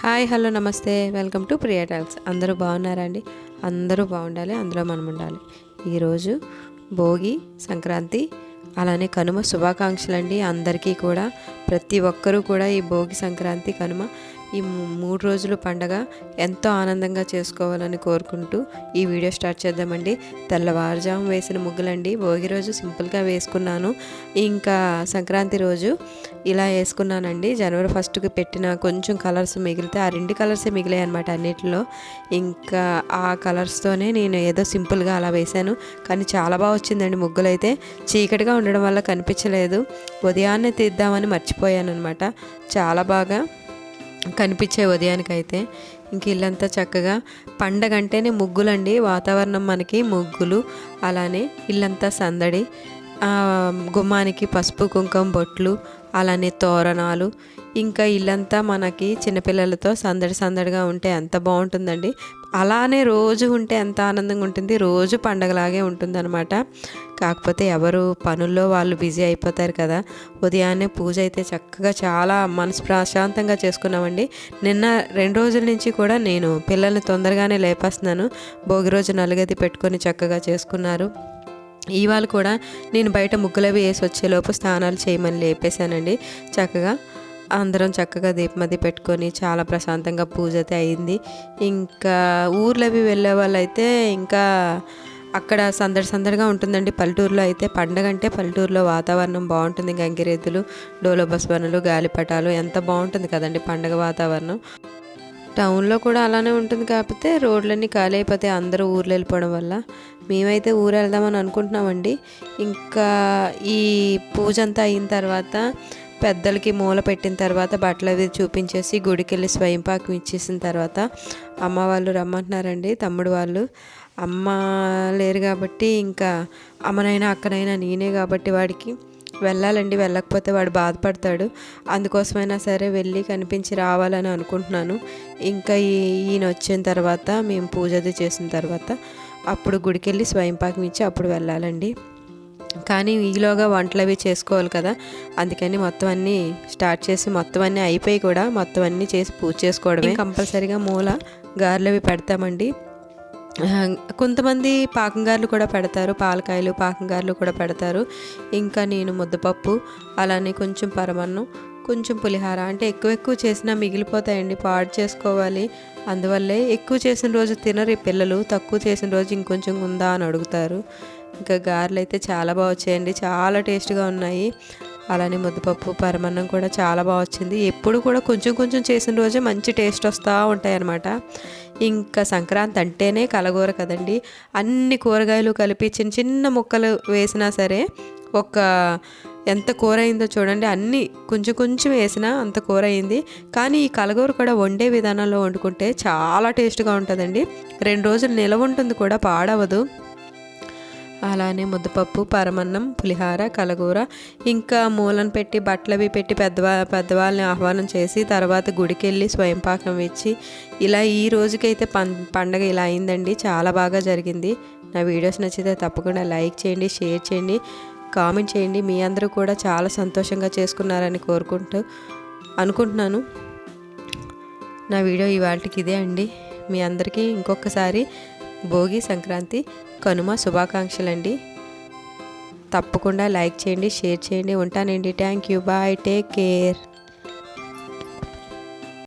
Hi hello నమస్తే. Welcome to Priya talks. అందరూ బాగున్నారా అండి అందరూ బాగుండాలి అందులో మనం ఉండాలి ఈరోజు భోగి సంక్రాంతి అలానే కనుమ శుభాకాంక్షలు అండి అందరికీ కూడా. ప్రతి ఒక్కరూ కూడా ఈ భోగి సంక్రాంతి కనుమ ఈ మూడు రోజులు పండగ ఎంతో ఆనందంగా చేసుకోవాలని కోరుకుంటూ ఈ వీడియో స్టార్ట్ చేద్దామండి. తెల్లవారుజాము వేసిన ముగ్గులండి. భోగి రోజు సింపుల్గా వేసుకున్నాను. ఇంకా సంక్రాంతి రోజు ఇలా వేసుకున్నానండి. జనవరి ఫస్ట్కి పెట్టిన కొంచెం కలర్స్ మిగిలితే ఆ రెండు కలర్సే మిగిలాయి అనమాట అన్నిటిలో. ఇంకా ఆ కలర్స్తోనే నేను ఏదో సింపుల్గా అలా వేశాను. కానీ చాలా బాగా వచ్చిందండి ముగ్గులు అయితే చీకటిగా ఉండడం వల్ల కనిపించలేదు. ఉదయాన్నే తీద్దామని మర్చిపోయాను మర్చిపోయానమాట చాలా బాగా కనిపించే ఉదయానికైతే. ఇంక ఇల్లంతా చక్కగా పండగ అంటేనే ముగ్గులండి. వాతావరణం మనకి ముగ్గులు అలానే ఇల్లంతా సందడి గుమ్మానికి పసుపు కుంకుమ బొట్లు అలానే తోరణాలు. ఇంకా ఇల్లంతా మనకి చిన్నపిల్లలతో సందడి సందడిగా ఉంటే ఎంత బాగుంటుందండి. అలానే రోజు ఉంటే ఎంత ఆనందంగా ఉంటుంది. రోజు పండగలాగే ఉంటుందన్నమాట. కాకపోతే ఎవరు పనుల్లో వాళ్ళు బిజీ అయిపోతారు కదా ఉదయాన్నే పూజ అయితే చక్కగా చాలా మనసు ప్రశాంతంగా చేసుకున్నామండి. నిన్న రెండు రోజుల నుంచి కూడా నేను పిల్లల్ని తొందరగానే లేపేస్తున్నాను. భోగి రోజు నలుగది పెట్టుకొని చక్కగా చేసుకున్నారు. ఇవాళ కూడా నేను బయట ముగ్గులవి వేసి వచ్చేలోపు స్నానాలు చేయమని లేపేశానండి. చక్కగా అందరం చక్కగా దీపమది పెట్టుకొని చాలా ప్రశాంతంగా పూజ అయితే అయింది. ఇంకా ఊర్లవి వెళ్ళే వాళ్ళైతే ఇంకా అక్కడ సందడి సందడిగా ఉంటుందండి. పల్లెటూరులో అయితే పండగ అంటే పల్లెటూరులో వాతావరణం బాగుంటుంది. గంగిరెద్దులు డోలో పనులు గాలిపటాలు ఎంత బాగుంటుంది కదండి పండగ వాతావరణం. టౌన్లో కూడా అలానే ఉంటుంది కాకపోతే రోడ్లన్నీ ఖాళీ అయిపోతాయి అందరూ ఊర్లు వెళ్ళిపోవడం వల్ల మేమైతే ఊరు వెళ్దామని అనుకుంటున్నామండి. ఇంకా ఈ పూజ అంతా అయిన తర్వాత పెద్దలకి మూల పెట్టిన తర్వాత బట్టలు అవి చూపించేసి గుడికి వెళ్ళి స్వయంపాకం ఇచ్చేసిన తర్వాత అమ్మ వాళ్ళు రమ్మంటున్నారండి తమ్ముడు వాళ్ళు. అమ్మ లేరు కాబట్టి ఇంకా అమ్మనైనా అక్కనైనా నేనే కాబట్టి వాడికి వెళ్ళాలండి. వెళ్ళకపోతే వాడు బాధపడతాడు. అందుకోసమైనా సరే వెళ్ళి కనిపించి రావాలని అనుకుంటున్నాను. ఇంకా ఈయన వచ్చిన తర్వాత మేము పూజ అది చేసిన తర్వాత అప్పుడు గుడికి వెళ్ళి స్వయంపాకం ఇచ్చి అప్పుడు వెళ్ళాలండి. కానీ ఈలోగా వంటలు అవి చేసుకోవాలి కదా. అందుకని మొత్తం అన్నీ స్టార్ట్ చేసి మొత్తం అన్నీ అయిపోయి కూడా మొత్తం అన్నీ చేసి పూజ చేసుకోవడమే. కంపల్సరీగా మూల గారెలు అవి పెడతామండి. కొంతమంది పాకంగారులు కూడా పెడతారు పాలకాయలు పాకంగారులు కూడా పెడతారు. ఇంకా నేను ముద్దపప్పు అలానే కొంచెం పరమన్నం కొంచెం పులిహార అంటే ఎక్కువ ఎక్కువ చేసినా మిగిలిపోతాయండి పాడు చేసుకోవాలి. అందువల్లే ఎక్కువ చేసిన రోజు తినరు ఈ పిల్లలు తక్కువ చేసిన రోజు ఇంకొంచెం ఉందా అని అడుగుతారు. ఇంకా గారెలు అయితే చాలా బాగా వచ్చాయండి చాలా టేస్ట్గా ఉన్నాయి. అలానే ముద్దపప్పు పరమన్నం కూడా చాలా బాగా వచ్చింది. ఎప్పుడు కూడా కొంచెం కొంచెం చేసిన రోజే మంచి టేస్ట్ వస్తూ ఉంటాయి అన్నమాట ఇంకా సంక్రాంతి అంటేనే కలగూర కదండి. అన్ని కూరగాయలు కలిపి చిన్న చిన్న ముక్కలు వేసినా సరే ఒక ఎంత కూర అయిందో చూడండి. అన్నీ కొంచెం కొంచెం వేసినా అంత కూర అయింది. కానీ ఈ కలగూర కూడా వండే విధానంలో వండుకుంటే చాలా టేస్ట్గా ఉంటుందండి. రెండు రోజులు నిలవ ఉంటుంది కూడా పాడవదు. అలానే ముద్దపప్పు పరమన్నం పులిహార కలగూర ఇంకా మూలను పెట్టి బట్టలవి పెట్టి పెద్దవా పెద్దవాళ్ళని ఆహ్వానం చేసి తర్వాత గుడికి వెళ్ళి స్వయంపాకం ఇచ్చి ఇలా ఈ రోజుకైతే పం పండగ ఇలా అయిందండి. చాలా బాగా జరిగింది. నా వీడియోస్ నచ్చితే తప్పకుండా లైక్ చేయండి షేర్ చేయండి కామెంట్ చేయండి. మీ అందరూ కూడా చాలా సంతోషంగా చేసుకున్నారని కోరుకుంటూ అనుకుంటున్నాను. నా వీడియో ఇవాళకి ఇదే అండి. మీ అందరికీ ఇంకొకసారి భోగి సంక్రాంతి కనుమ శుభాకాంక్షలు అండి తప్పకుండా లైక్ చేయండి షేర్ చేయండి. ఉంటానండి. Thank you. Bye. Take care.